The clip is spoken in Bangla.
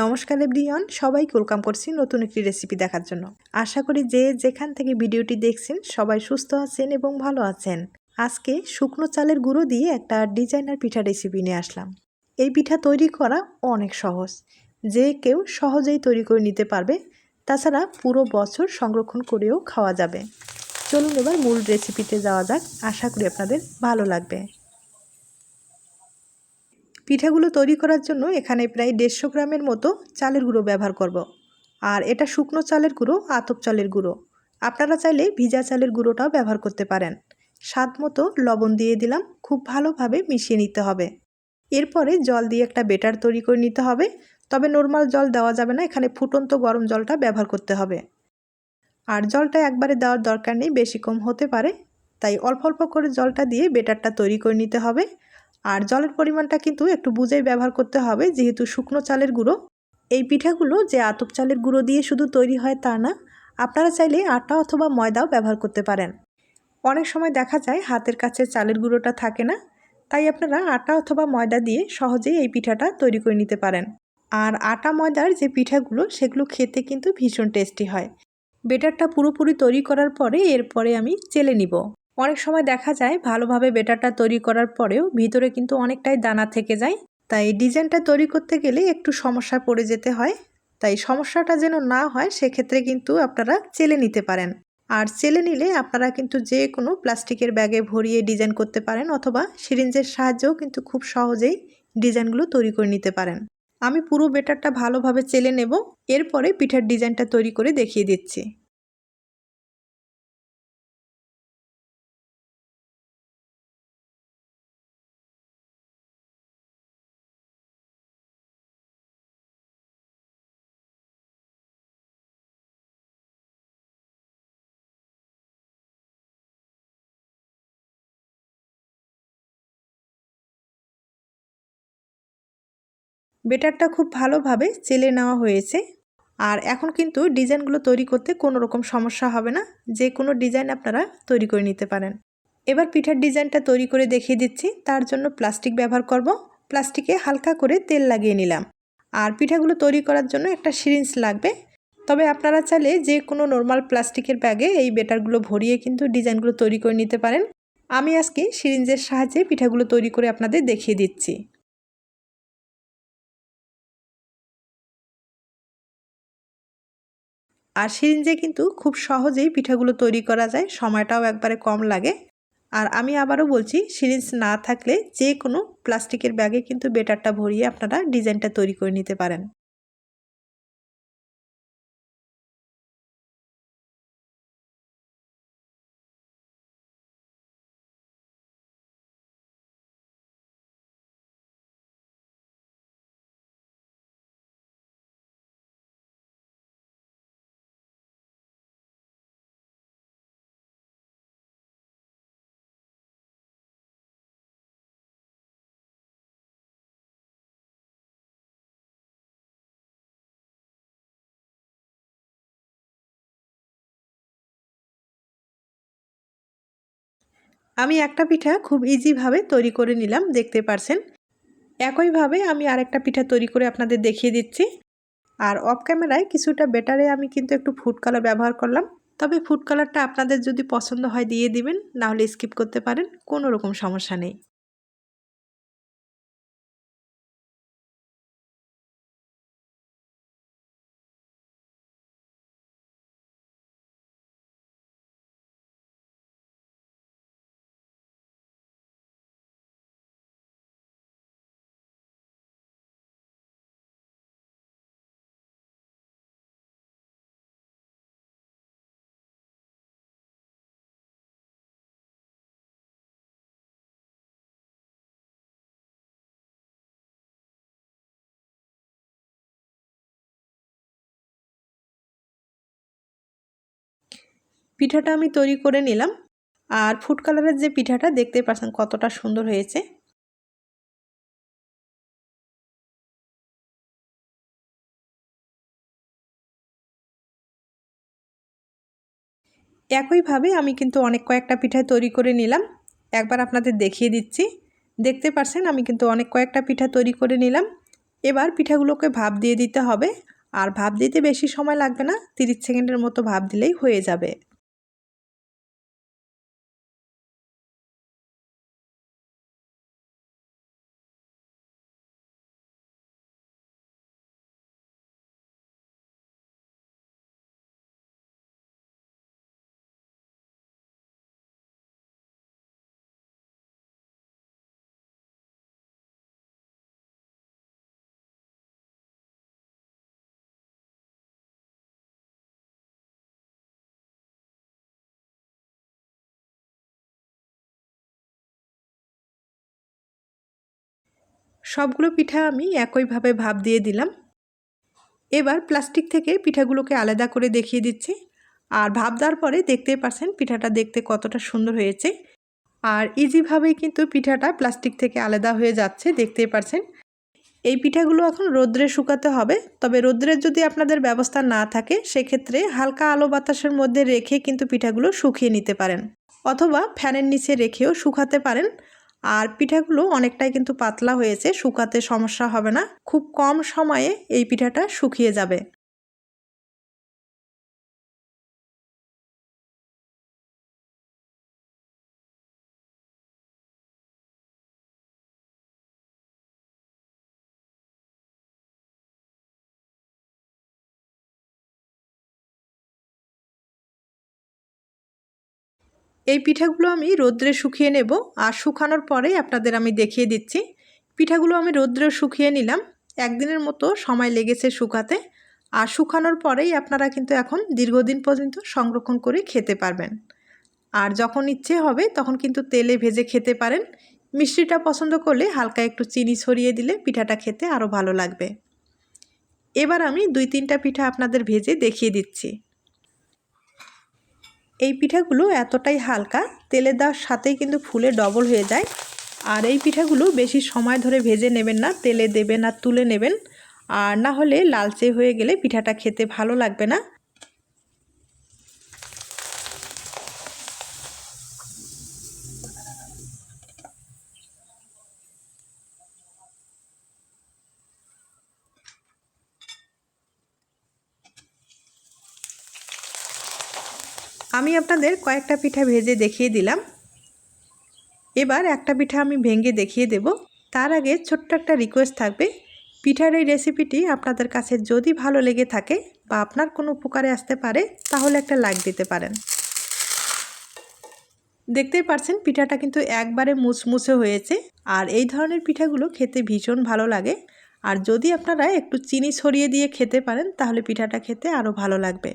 নমস্কার এভরিওয়ান, সবাইকে ওয়েলকাম করছি নতুন একটি রেসিপি দেখার জন্য। আশা করি যে যেখান থেকে ভিডিওটি দেখছেন, সবাই সুস্থ আছেন এবং ভালো আছেন। আজকে শুকনো চালের গুঁড়ো দিয়ে একটা ডিজাইনার পিঠা রেসিপি নিয়ে আসলাম। এই পিঠা তৈরি করা অনেক সহজ। যে কেউ সহজেই তৈরি করে নিতে পারবে, তাছাড়া পুরো বছর সংরক্ষণ করেও খাওয়া যাবে। চলুন এবার মূল রেসিপিতে যাওয়া যাক। আশা করি আপনাদের ভালো লাগবে। পিঠাগুলো তৈরি করার জন্য এখানে প্রায় দেড়শো গ্রামের মতো চালের গুঁড়ো ব্যবহার করব। আর এটা শুকনো চালের গুঁড়ো, আতপ চালের গুঁড়ো। আপনারা চাইলে ভিজা চালের গুঁড়োটাও ব্যবহার করতে পারেন। স্বাদ মতো লবণ দিয়ে দিলাম, খুব ভালোভাবে মিশিয়ে নিতে হবে। এরপরে জল দিয়ে একটা বেটার তৈরি করে নিতে হবে। তবে নর্মাল জল দেওয়া যাবে না, এখানে ফুটন্ত গরম জলটা ব্যবহার করতে হবে। আর জলটা একবারে দেওয়ার দরকার নেই, বেশি কম হতে পারে। তাই অল্প অল্প করে জলটা দিয়ে বেটারটা তৈরি করে নিতে হবে। আর জলের পরিমাণটা কিন্তু একটু বুঝেই ব্যবহার করতে হবে, যেহেতু শুকনো চালের গুঁড়ো। এই পিঠাগুলো যে আতপ চালের গুঁড়ো দিয়ে শুধু তৈরি হয় তা না, আপনারা চাইলে আটা অথবা ময়দাও ব্যবহার করতে পারেন। অনেক সময় দেখা যায় হাতের কাছে চালের গুঁড়োটা থাকে না, তাই আপনারা আটা অথবা ময়দা দিয়ে সহজেই এই পিঠাটা তৈরি করে নিতে পারেন। আর আটা ময়দার যে পিঠাগুলো, সেগুলো খেতে কিন্তু ভীষণ টেস্টি হয়। বেটারটা পুরোপুরি তৈরি করার পরে এরপরে আমি চেলে নিব। অনেক সময় দেখা যায় ভালোভাবে বেটারটা তৈরি করার পরেও ভিতরে কিন্তু অনেকটাই দানা থেকে যায়। তাই ডিজাইনটা তৈরি করতে গেলে একটু সমস্যা পড়ে যেতে হয়। তাই সমস্যাটা যেন না হয়, সেক্ষেত্রে কিন্তু আপনারা চেলে নিতে পারেন। আর চেলে নিলে আপনারা কিন্তু যে কোনো প্লাস্টিকের ব্যাগে ভরিয়ে ডিজাইন করতে পারেন অথবা সিরিঞ্জের সাহায্যেও কিন্তু খুব সহজেই ডিজাইনগুলো তৈরি করে নিতে পারেন। আমি পুরো বেটারটা ভালোভাবে চেলে নেব, এরপরে পিঠার ডিজাইনটা তৈরি করে দেখিয়ে দিচ্ছি। বেটারটা খুব ভালোভাবে চেলে নেওয়া হয়েছে। আর এখন কিন্তু ডিজাইনগুলো তৈরি করতে কোনো রকম সমস্যা হবে না। যে কোনো ডিজাইন আপনারা তৈরি করে নিতে পারেন। এবার পিঠার ডিজাইনটা তৈরি করে দেখিয়ে দিচ্ছি। তার জন্য প্লাস্টিক ব্যবহার করব। প্লাস্টিকে হালকা করে তেল লাগিয়ে নিলাম। আর পিঠাগুলো তৈরি করার জন্য একটা সিরিঞ্জ লাগবে। তবে আপনারা চাইলে যে কোনো নর্মাল প্লাস্টিকের ব্যাগে এই বেটারগুলো ভরিয়ে কিন্তু ডিজাইনগুলো তৈরি করে নিতে পারেন। আমি আজকে সিরিঞ্জের সাহায্যে পিঠাগুলো তৈরি করে আপনাদের দেখিয়ে দিচ্ছি। আর সিরিঞ্জে কিন্তু খুব সহজেই পিঠাগুলো তৈরি করা যায়, সময়টাও একবারে কম লাগে। আর আমি আবারও বলছি সিরিঞ্জ না থাকলে যে কোনো প্লাস্টিকের ব্যাগে কিন্তু বেটারটা ভরিয়ে আপনারা ডিজাইনটা তৈরি করে নিতে পারেন। আমি একটা পিঠা খুব ইজিভাবে তৈরি করে নিলাম, দেখতে পারছেন? একইভাবে আমি আরেকটা পিঠা তৈরি করে আপনাদের দেখিয়ে দিচ্ছি। আর অফ ক্যামেরায় কিছুটা বেটারে আমি কিন্তু একটু ফুড কালার ব্যবহার করলাম। তবে ফুড কালারটা আপনাদের যদি পছন্দ হয় দিয়ে দিবেন, নাহলে স্কিপ করতে পারেন, কোনো রকম সমস্যা নেই। পিঠাটা আমি তৈরি করে নিলাম। আর ফুড কালারের যে পিঠাটা দেখতে পাচ্ছেন কতটা সুন্দর হয়েছে। একইভাবে আমি কিন্তু অনেক কয়েকটা পিঠা তৈরি করে নিলাম। একবার আপনাদের দেখিয়ে দিচ্ছি। দেখতে পারছেন আমি কিন্তু অনেক কয়েকটা পিঠা তৈরি করে নিলাম। এবার পিঠাগুলোকে ভাপ দিয়ে দিতে হবে। আর ভাপ দিতে বেশি সময় লাগবে না, তিরিশ সেকেন্ডের মতো ভাপ দিলেই হয়ে যাবে। সবগুলো পিঠা আমি একইভাবে ভাপ দিয়ে দিলাম। এবার প্লাস্টিক থেকে পিঠাগুলোকে আলাদা করে দেখিয়ে দিচ্ছি। আর ভাপ দেওয়ার পরে দেখতেই পারছেন পিঠাটা দেখতে কতটা সুন্দর হয়েছে। আর ইজিভাবেই কিন্তু পিঠাটা প্লাস্টিক থেকে আলাদা হয়ে যাচ্ছে, দেখতেই পারছেন। এই পিঠাগুলো এখন রোদ্রে শুকাতে হবে। তবে রোদ্রের যদি আপনাদের ব্যবস্থা না থাকে, সেক্ষেত্রে হালকা আলো বাতাসের মধ্যে রেখে কিন্তু পিঠাগুলো শুকিয়ে নিতে পারেন। অথবা ফ্যানের নিচে রেখেও শুকাতে পারেন। আর পিঠাগুলো অনেকটাই কিন্তু পাতলা হয়েছে, শুকাতে সমস্যা হবে না। খুব কম সময়ে এই পিঠাটা শুকিয়ে যাবে। এই পিঠাগুলো আমি রোদ্রে শুকিয়ে নেব আর শুকানোর পরেই আপনাদের আমি দেখিয়ে দিচ্ছি। পিঠাগুলো আমি রোদ্রে শুকিয়ে নিলাম। একদিনের মতো সময় লেগেছে শুকাতে। আর শুকানোর পরেই আপনারা কিন্তু এখন দীর্ঘদিন পর্যন্ত সংরক্ষণ করে খেতে পারবেন। আর যখন ইচ্ছে হবে তখন কিন্তু তেলে ভেজে খেতে পারেন। মিষ্টিটা পছন্দ করলে হালকা একটু চিনি ছড়িয়ে দিলে পিঠাটা খেতে আরও ভালো লাগবে। এবার আমি দুই তিনটা পিঠা আপনাদের ভেজে দেখিয়ে দিচ্ছি। এই পিঠাগুলো এতটাই হালকা তেলে দেওয়ার সাথেই কিন্তু ফুলে ডবল হয়ে যায়। আর এই পিঠাগুলো বেশি সময় ধরে ভেজে নেবেন না, তেলে দেবেন আর তুলে নেবেন। আর না হলে লালচে হয়ে গেলে পিঠাটা খেতে ভালো লাগবে না। আমি আপনাদের কয়েকটা পিঠা ভেজে দেখিয়ে দিলাম। এবার একটা পিঠা আমি ভেঙে দেখিয়ে দেব। তার আগে ছোট্ট একটা রিকোয়েস্ট থাকবে। পিঠার এই রেসিপিটি আপনাদের কাছে যদি ভালো লেগে থাকে বা আপনার কোনো উপকারে আসতে পারে, তাহলে একটা লাইক দিতে পারেন। দেখতেই পারছেন, পিঠাটা কিন্তু একবারে মুচমুচে হয়েছে। আর এই ধরনের পিঠাগুলো খেতে ভীষণ ভালো লাগে। আর যদি আপনারা একটু চিনি ছড়িয়ে দিয়ে খেতে পারেন, তাহলে পিঠাটা খেতে আরও ভালো লাগবে।